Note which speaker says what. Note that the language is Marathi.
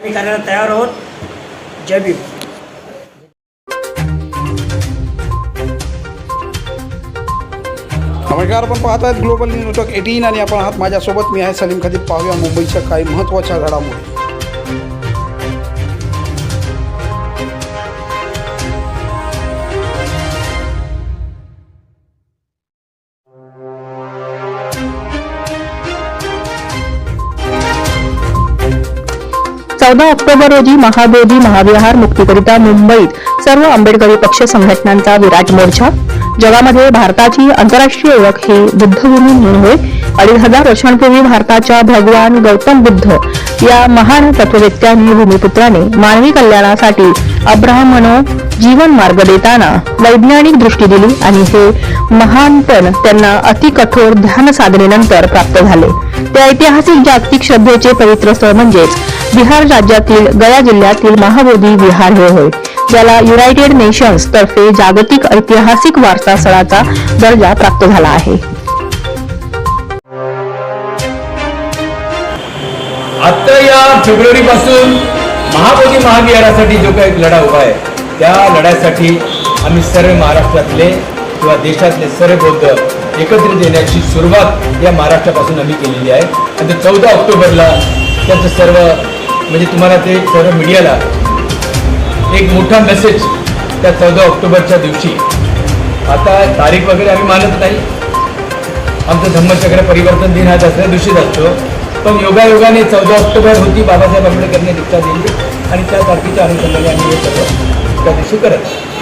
Speaker 1: आम्ही करायला तयार आहोत. जय भीम.
Speaker 2: नमस्कार आपण पाहत आहेत ग्लोबल न्यूज नेटवर्क एटीन आणि आपण आहात. माझ्यासोबत मी आहे सलीम खदीब पाहूया मुंबईच्या काही महत्त्वाच्या घडामोडी.
Speaker 3: चौदा ऑक्टोबर रोजी महाबोधी महाविहार मुक्तीकरिता मुंबईत सर्व आंबेडकरी पक्ष संघटनांचा विराट मोर्चा जगामध्ये भारताची आंतरराष्ट्रीय ओळख ही बुद्धभूमी म्हणून होय. अडीच हजार वर्षांपूर्वी भारताच्या भगवान गौतम बुद्ध या महान तत्ववेत्यांनी भूमिपुत्राने मानवी कल्याणासाठी अब्राह्मनो जीवन मार्ग देताना वैज्ञानिक दृष्टी दिली आणि हे महानपण त्यांना अतिकठोर ध्यान साधनेनंतर प्राप्त झाले. त्या ऐतिहासिक जागतिक श्रद्धेचे पवित्र स्थळ म्हणजेच बिहार राज्यातील गया जिल्ह्यातील महाबोधी विहार हे होय. ज्याला युनायटेड नेशन्स तर्फे जागतिक ऐतिहासिक वारसा स्थळाचा दर्जा प्राप्त झाला आहे.
Speaker 4: आता या फेब्रुवारी पासून महाबोधी महाविहारासाठी जो काही लढा उभा आहे त्या लढ्यासाठी आम्ही सर्व महाराष्ट्रातले किंवा देशातले सर्व बौद्ध एकत्रित येण्याची सुरुवात या महाराष्ट्रापासून आम्ही केलेली आहे. आणि चौदा ऑक्टोबरला त्यांचं सर्व म्हणजे तुम्हाला ते सर्व मीडियाला एक मोठा मेसेज त्या चौदा ऑक्टोबरच्या दिवशी. आता तारीख वगैरे आम्ही मानत नाही. आमचं धम्मचक्र परिवर्तन दिन हा दसऱ्या दिवशीच असतो. पण योगायोगाने चौदा ऑक्टोबर होती बाबासाहेब आंबेडकरने दीक्षा दिली आणि त्या तारखेच्या अनुषंगाने आम्ही हे सर्व त्या दिवशी करत आहोत.